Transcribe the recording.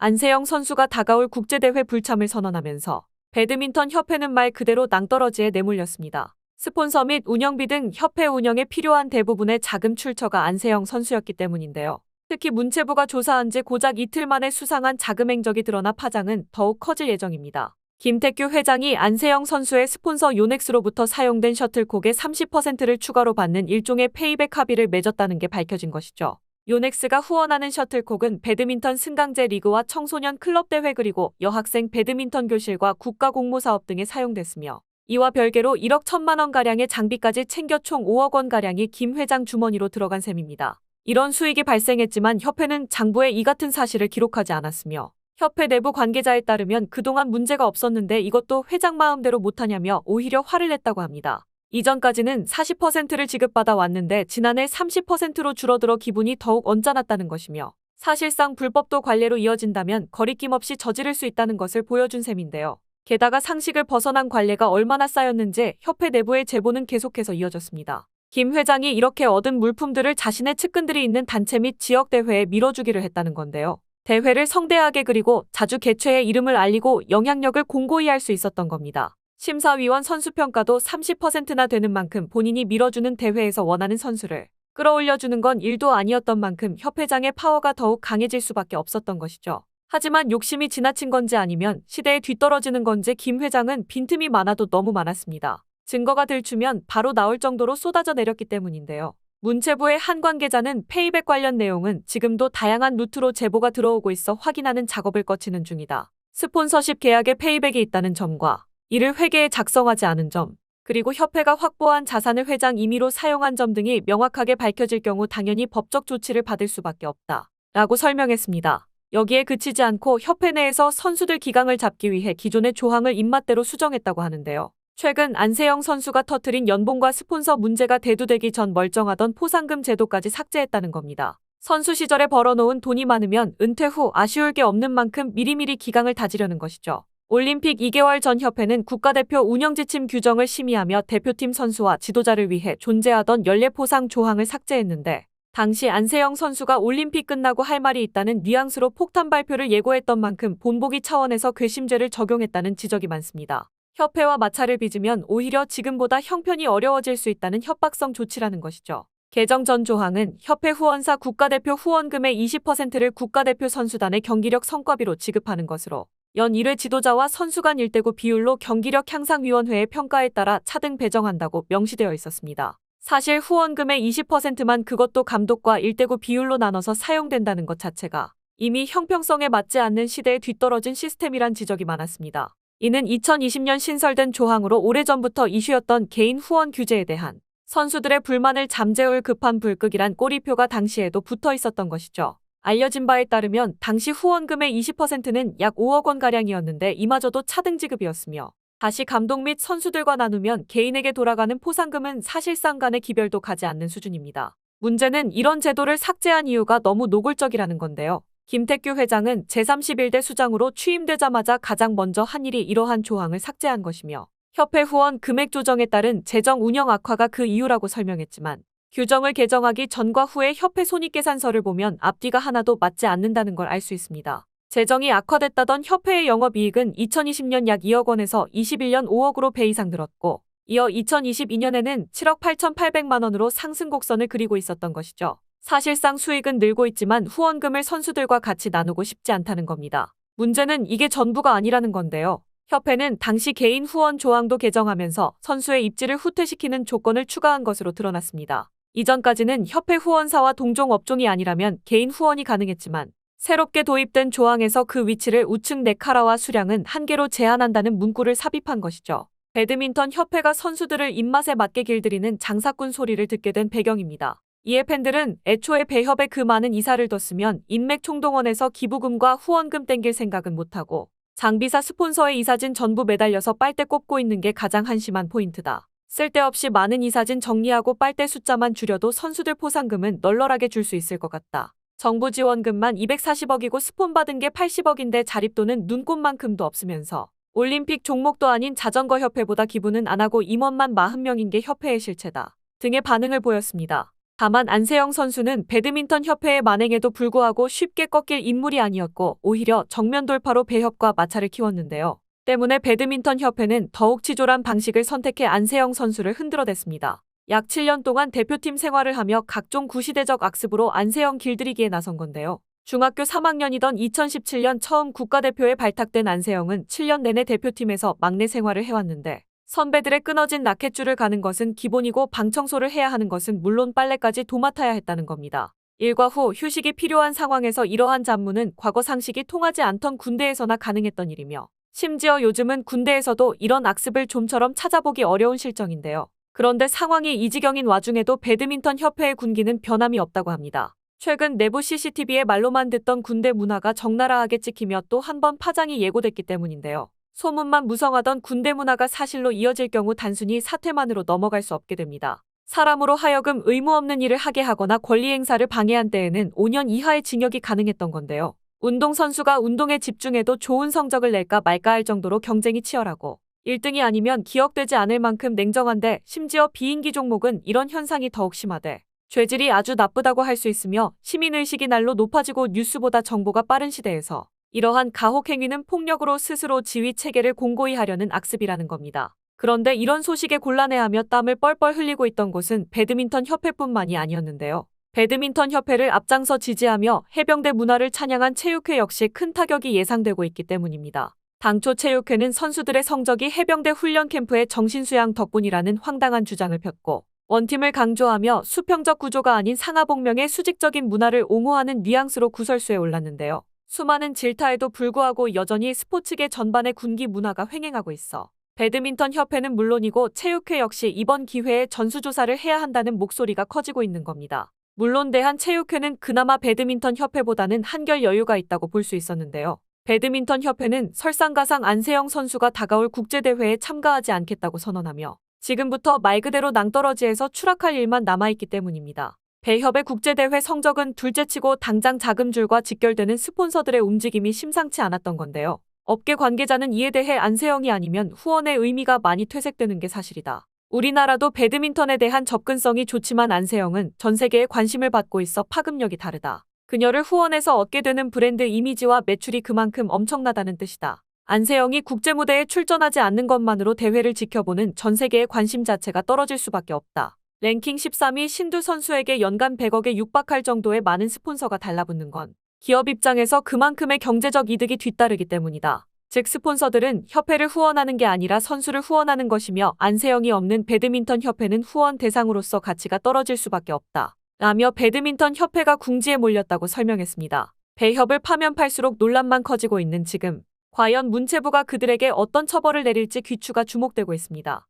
안세영 선수가 다가올 국제대회 불참을 선언하면서 배드민턴 협회는 말 그대로 낭떠러지에 내몰렸습니다. 스폰서 및 운영비 등 협회 운영에 필요한 대부분의 자금 출처가 안세영 선수였기 때문인데요. 특히 문체부가 조사한 지 고작 이틀 만에 수상한 자금 행적이 드러나 파장은 더욱 커질 예정입니다. 김태규 회장이 안세영 선수의 스폰서 요넥스로부터 사용된 셔틀콕의 30%를 추가로 받는 일종의 페이백 합의를 맺었다는 게 밝혀진 것이죠. 요넥스가 후원하는 셔틀콕은 배드민턴 승강제 리그와 청소년 클럽 대회 그리고 여학생 배드민턴 교실과 국가 공모 사업 등에 사용됐으며 이와 별개로 1억 1천만 원가량의 장비까지 챙겨 총 5억 원가량이 김 회장 주머니로 들어간 셈입니다. 이런 수익이 발생했지만 협회는 장부에 이 같은 사실을 기록하지 않았으며 협회 내부 관계자에 따르면 그동안 문제가 없었는데 이것도 회장 마음대로 못하냐며 오히려 화를 냈다고 합니다. 이전까지는 40%를 지급받아 왔는데 지난해 30%로 줄어들어 기분이 더욱 언짢았다는 것이며 사실상 불법도 관례로 이어진다면 거리낌 없이 저지를 수 있다는 것을 보여준 셈인데요. 게다가 상식을 벗어난 관례가 얼마나 쌓였는지 협회 내부의 제보는 계속해서 이어졌습니다. 김 회장이 이렇게 얻은 물품들을 자신의 측근들이 있는 단체 및 지역 대회에 밀어주기를 했다는 건데요. 대회를 성대하게 그리고 자주 개최해 이름을 알리고 영향력을 공고히 할 수 있었던 겁니다. 심사위원 선수평가도 30%나 되는 만큼 본인이 밀어주는 대회에서 원하는 선수를 끌어올려주는 건 일도 아니었던 만큼 협회장의 파워가 더욱 강해질 수밖에 없었던 것이죠. 하지만 욕심이 지나친 건지 아니면 시대에 뒤떨어지는 건지 김 회장은 빈틈이 많아도 너무 많았습니다. 증거가 들추면 바로 나올 정도로 쏟아져 내렸기 때문인데요. 문체부의 한 관계자는 페이백 관련 내용은 지금도 다양한 루트로 제보가 들어오고 있어 확인하는 작업을 거치는 중이다. 스폰서십 계약에 페이백이 있다는 점과 이를 회계에 작성하지 않은 점, 그리고 협회가 확보한 자산을 회장 임의로 사용한 점 등이 명확하게 밝혀질 경우 당연히 법적 조치를 받을 수밖에 없다. 라고 설명했습니다. 여기에 그치지 않고 협회 내에서 선수들 기강을 잡기 위해 기존의 조항을 입맛대로 수정했다고 하는데요. 최근 안세영 선수가 터뜨린 연봉과 스폰서 문제가 대두되기 전 멀쩡하던 포상금 제도까지 삭제했다는 겁니다. 선수 시절에 벌어놓은 돈이 많으면 은퇴 후 아쉬울 게 없는 만큼 미리미리 기강을 다지려는 것이죠. 올림픽 2개월 전 협회는 국가대표 운영 지침 규정을 심의하며 대표팀 선수와 지도자를 위해 존재하던 연례 포상 조항을 삭제했는데 당시 안세영 선수가 올림픽 끝나고 할 말이 있다는 뉘앙스로 폭탄 발표를 예고했던 만큼 본보기 차원에서 괘씸죄를 적용했다는 지적이 많습니다. 협회와 마찰을 빚으면 오히려 지금보다 형편이 어려워질 수 있다는 협박성 조치라는 것이죠. 개정 전 조항은 협회 후원사 국가대표 후원금의 20%를 국가대표 선수단의 경기력 성과비로 지급하는 것으로 연 1회 지도자와 선수 간 일대구 비율로 경기력 향상위원회의 평가에 따라 차등 배정한다고 명시되어 있었습니다. 사실 후원금의 20%만 그것도 감독과 일대구 비율로 나눠서 사용된다는 것 자체가 이미 형평성에 맞지 않는 시대에 뒤떨어진 시스템이란 지적이 많았습니다. 이는 2020년 신설된 조항으로 오래전부터 이슈였던 개인 후원 규제에 대한 선수들의 불만을 잠재울 급한 불극이란 꼬리표가 당시에도 붙어 있었던 것이죠. 알려진 바에 따르면 당시 후원금의 20%는 약 5억 원가량이었는데 이마저도 차등 지급이었으며 다시 감독 및 선수들과 나누면 개인에게 돌아가는 포상금은 사실상 간의 기별도 가지 않는 수준입니다. 문제는 이런 제도를 삭제한 이유가 너무 노골적이라는 건데요. 김태규 회장은 제31대 수장으로 취임되자마자 가장 먼저 한 일이 이러한 조항을 삭제한 것이며 협회 후원 금액 조정에 따른 재정 운영 악화가 그 이유라고 설명했지만 규정을 개정하기 전과 후의 협회 손익계산서를 보면 앞뒤가 하나도 맞지 않는다는 걸 알 수 있습니다. 재정이 악화됐다던 협회의 영업이익은 2020년 약 2억 원에서 21년 5억으로 배 이상 늘었고 이어 2022년에는 7억 8,800만 원으로 상승 곡선을 그리고 있었던 것이죠. 사실상 수익은 늘고 있지만 후원금을 선수들과 같이 나누고 싶지 않다는 겁니다. 문제는 이게 전부가 아니라는 건데요. 협회는 당시 개인 후원 조항도 개정하면서 선수의 입지를 후퇴시키는 조건을 추가한 것으로 드러났습니다. 이전까지는 협회 후원사와 동종 업종이 아니라면 개인 후원이 가능했지만 새롭게 도입된 조항에서 그 위치를 우측 네카라와 수량은 한계로 제한한다는 문구를 삽입한 것이죠. 배드민턴 협회가 선수들을 입맛에 맞게 길들이는 장사꾼 소리를 듣게 된 배경입니다. 이에 팬들은 애초에 배협에 그 많은 이사를 뒀으면 인맥 총동원에서 기부금과 후원금 땡길 생각은 못하고 장비사 스폰서의 이사진 전부 매달려서 빨대 꼽고 있는 게 가장 한심한 포인트다. 쓸데없이 많은 이 사진 정리하고 빨대 숫자만 줄여도 선수들 포상금은 널널하게 줄 수 있을 것 같다. 정부 지원금만 240억이고 스폰 받은 게 80억인데 자립도는 눈꽃만큼도 없으면서 올림픽 종목도 아닌 자전거 협회보다 기부는 안 하고 임원만 40명인 게 협회의 실체다. 등의 반응을 보였습니다. 다만 안세영 선수는 배드민턴 협회의 만행에도 불구하고 쉽게 꺾일 인물이 아니었고 오히려 정면 돌파로 배협과 마찰을 키웠는데요. 때문에 배드민턴 협회는 더욱 치졸한 방식을 선택해 안세영 선수를 흔들어댔습니다. 약 7년 동안 대표팀 생활을 하며 각종 구시대적 악습으로 안세영 길들이기에 나선 건데요. 중학교 3학년이던 2017년 처음 국가대표에 발탁된 안세영은 7년 내내 대표팀에서 막내 생활을 해왔는데 선배들의 끊어진 라켓줄을 가는 것은 기본이고 방 청소를 해야 하는 것은 물론 빨래까지 도맡아야 했다는 겁니다. 일과 후 휴식이 필요한 상황에서 이러한 잡무는 과거 상식이 통하지 않던 군대에서나 가능했던 일이며 심지어 요즘은 군대에서도 이런 악습을 좀처럼 찾아보기 어려운 실정인데요. 그런데 상황이 이 지경인 와중에도 배드민턴 협회의 군기는 변함이 없다고 합니다. 최근 내부 CCTV의 말로만 듣던 군대 문화가 적나라하게 찍히며 또 한 번 파장이 예고됐기 때문인데요. 소문만 무성하던 군대 문화가 사실로 이어질 경우 단순히 사퇴만으로 넘어갈 수 없게 됩니다. 사람으로 하여금 의무 없는 일을 하게 하거나 권리 행사를 방해한 때에는 5년 이하의 징역이 가능했던 건데요. 운동선수가 운동에 집중해도 좋은 성적을 낼까 말까 할 정도로 경쟁이 치열하고 1등이 아니면 기억되지 않을 만큼 냉정한데 심지어 비인기 종목은 이런 현상이 더욱 심하되 죄질이 아주 나쁘다고 할 수 있으며 시민의식이 날로 높아지고 뉴스보다 정보가 빠른 시대에서 이러한 가혹 행위는 폭력으로 스스로 지휘 체계를 공고히 하려는 악습이라는 겁니다. 그런데 이런 소식에 곤란해하며 땀을 뻘뻘 흘리고 있던 곳은 배드민턴 협회뿐만이 아니었는데요. 배드민턴 협회를 앞장서 지지하며 해병대 문화를 찬양한 체육회 역시 큰 타격이 예상되고 있기 때문입니다. 당초 체육회는 선수들의 성적이 해병대 훈련 캠프의 정신수양 덕분이라는 황당한 주장을 폈고 원팀을 강조하며 수평적 구조가 아닌 상하복명의 수직적인 문화를 옹호하는 뉘앙스로 구설수에 올랐는데요. 수많은 질타에도 불구하고 여전히 스포츠계 전반의 군기 문화가 횡행하고 있어 배드민턴 협회는 물론이고 체육회 역시 이번 기회에 전수조사를 해야 한다는 목소리가 커지고 있는 겁니다. 물론 대한체육회는 그나마 배드민턴 협회보다는 한결 여유가 있다고 볼 수 있었는데요. 배드민턴 협회는 설상가상 안세영 선수가 다가올 국제대회에 참가하지 않겠다고 선언하며 지금부터 말 그대로 낭떠러지에서 추락할 일만 남아있기 때문입니다. 배협의 국제대회 성적은 둘째치고 당장 자금줄과 직결되는 스폰서들의 움직임이 심상치 않았던 건데요. 업계 관계자는 이에 대해 안세영이 아니면 후원의 의미가 많이 퇴색되는 게 사실이다. 우리나라도 배드민턴에 대한 접근성이 좋지만 안세영은 전 세계에 관심을 받고 있어 파급력이 다르다. 그녀를 후원해서 얻게 되는 브랜드 이미지와 매출이 그만큼 엄청나다는 뜻이다. 안세영이 국제무대에 출전하지 않는 것만으로 대회를 지켜보는 전 세계의 관심 자체가 떨어질 수밖에 없다. 랭킹 13위 신두 선수에게 연간 100억에 육박할 정도의 많은 스폰서가 달라붙는 건 기업 입장에서 그만큼의 경제적 이득이 뒤따르기 때문이다. 즉 스폰서들은 협회를 후원하는 게 아니라 선수를 후원하는 것이며 안세영이 없는 배드민턴 협회는 후원 대상으로서 가치가 떨어질 수밖에 없다. 라며 배드민턴 협회가 궁지에 몰렸다고 설명했습니다. 배협을 파면 팔수록 논란만 커지고 있는 지금 과연 문체부가 그들에게 어떤 처벌을 내릴지 귀추가 주목되고 있습니다.